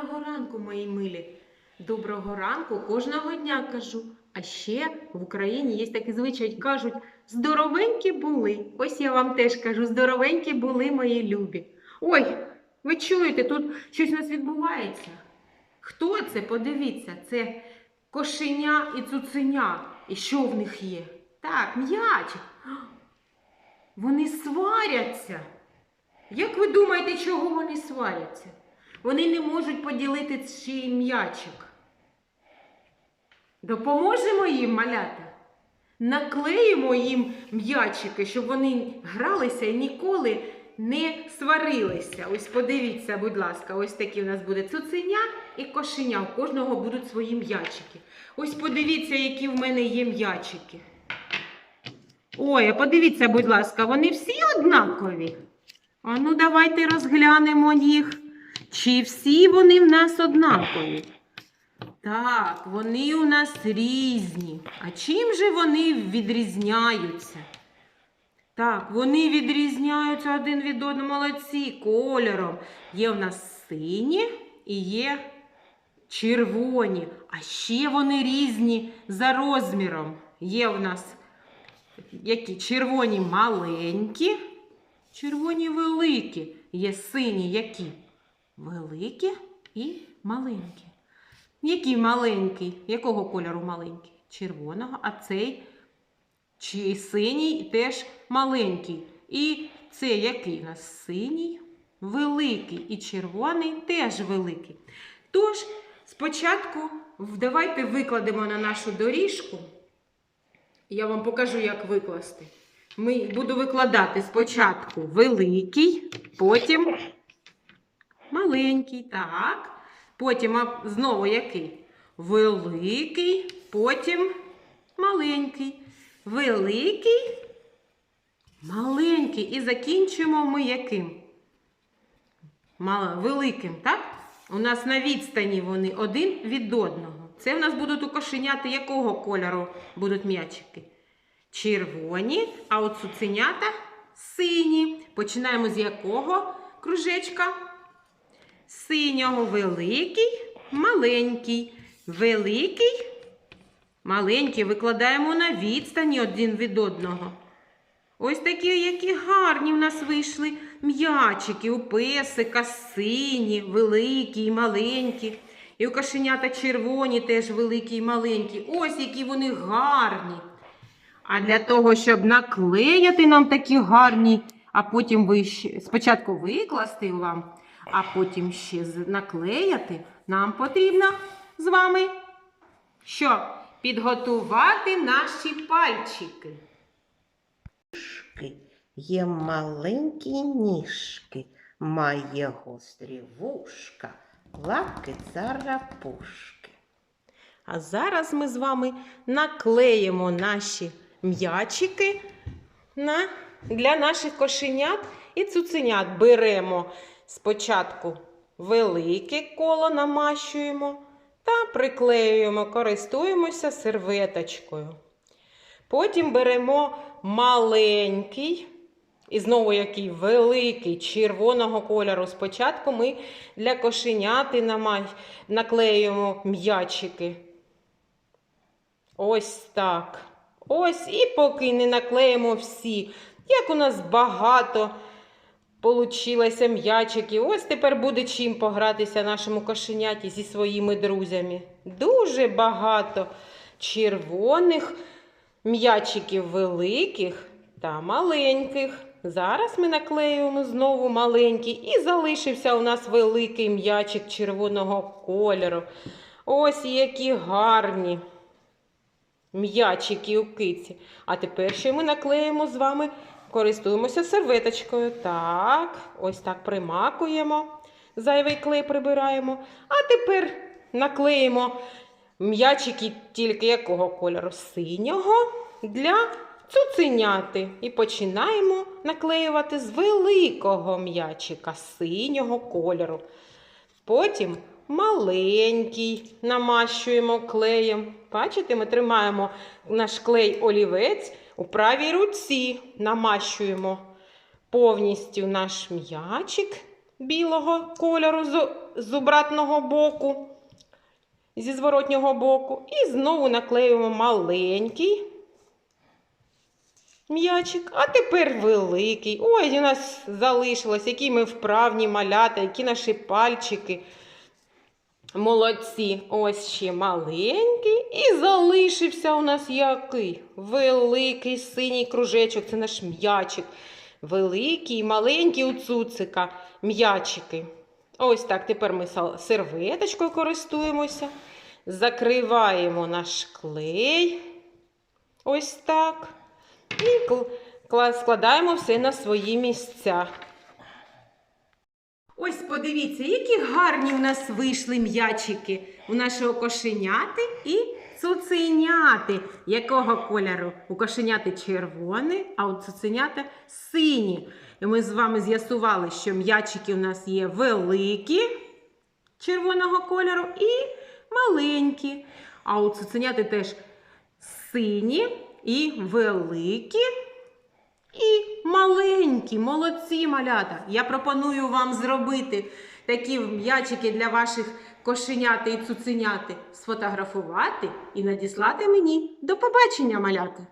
Доброго ранку, мої милі. Доброго ранку кожного дня кажу. А ще в Україні є такий звичай, кажуть, здоровенькі були. Ось я вам теж кажу, здоровенькі були мої любі. Ой, ви чуєте, тут щось у нас відбувається. Хто це? Подивіться, це кошеня і цуценя. І що в них є? Так, м'ячик. Вони сваряться. Як ви думаєте, чого вони сваряться? Вони не можуть поділити чий м'ячик. Допоможемо їм малята. Наклеїмо їм м'ячики, щоб вони гралися і ніколи не сварилися. Ось подивіться, будь ласка, ось такі у нас буде цуценя і кошеня. У кожного будуть свої м'ячики. Ось подивіться, які в мене є м'ячики. Ой, а подивіться, будь ласка, вони всі однакові. А ну давайте розглянемо їх. Чи всі вони в нас однакові? Так, вони у нас різні. А чим же вони відрізняються? Так, вони відрізняються один від одного молодці кольором. Є в нас сині і є червоні. А ще вони різні за розміром. Є в нас які червоні маленькі, червоні великі. Є сині які? Великі і маленькі. Який маленький? Якого кольору маленький? Червоного, а цей чи синій теж маленький. І це який у нас синій, великий і червоний теж великий. Тож, спочатку давайте викладемо на нашу доріжку. Я вам покажу, як викласти. Ми буду викладати спочатку великий, потім маленький, так. Потім знову який? Великий, потім маленький. Великий, маленький. І закінчимо ми яким? Великим, так? У нас на відстані вони один від одного. Це в нас будуть у кошеняти якого кольору будуть м'ячики? Червоні, а от цуценята сині. Починаємо з якого кружечка? Синього великий, маленький. Великий, маленький. Викладаємо на відстані один від одного. Ось такі, які гарні в нас вийшли м'ячики у песика, сині, великі і маленькі. І у кошенята червоні теж великі і маленькі. Ось які вони гарні. А для того, щоб наклеїти нам такі гарні, а потім ви спочатку викласти вам, а потім ще наклеїти, нам потрібно з вами що? Підготувати наші пальчики. ніжки, є маленькі ніжки, має гострі вушка, лапки царапушки. А зараз ми з вами наклеїмо наші м'ячики на, для наших кошенят і цуценят. Беремо спочатку велике коло, намащуємо та приклеюємо, користуємося серветочкою. Потім беремо маленький. І знову який великий червоного кольору. Спочатку ми для кошеняти наклеюємо м'ячики. Ось так. Ось і поки не наклеїмо всі. Як у нас багато получилося м'ячиків. Ось тепер буде чим погратися нашому кошеняті зі своїми друзями. Дуже багато червоних м'ячиків великих та маленьких. Зараз ми наклеюємо знову маленький і залишився у нас великий м'ячик червоного кольору. Ось які гарні м'ячики у киці. А тепер ще ми наклеїмо з вами, користуємося серветочкою. Так, ось так примакуємо. Зайвий клей прибираємо. А тепер наклеїмо м'ячики тільки якого кольору? Синього для цуценяти. І починаємо наклеювати з великого м'ячика синього кольору. Потім маленький намащуємо клеєм. Бачите, ми тримаємо наш клей олівець у правій руці, намащуємо повністю наш м'ячик білого кольору з, обратного боку, зі зворотнього боку. І знову наклеюємо маленький м'ячик, а тепер великий. Ой, у нас залишилось, які ми вправні малята, які наші пальчики. Молодці, ось ще маленький. І залишився у нас який? Великий синій кружечок, це наш м'ячик. Великий, маленький у цуцика м'ячики. Ось так, тепер ми серветочкою користуємося. Закриваємо наш клей. Ось так. І складаємо все на свої місця. Ось подивіться, які гарні у нас вийшли м'ячики у нашого кошеняти і цуценяти. Якого кольору? У кошеняти червоний, а у цуценяти сині. І ми з вами з'ясували, що м'ячики у нас є великі червоного кольору і маленькі. А у цуценяти теж сині і великі. І маленькі, молодці малята. Я пропоную вам зробити такі м'ячики для ваших кошеняти і цуценяти, сфотографувати і надіслати мені. До побачення, малята!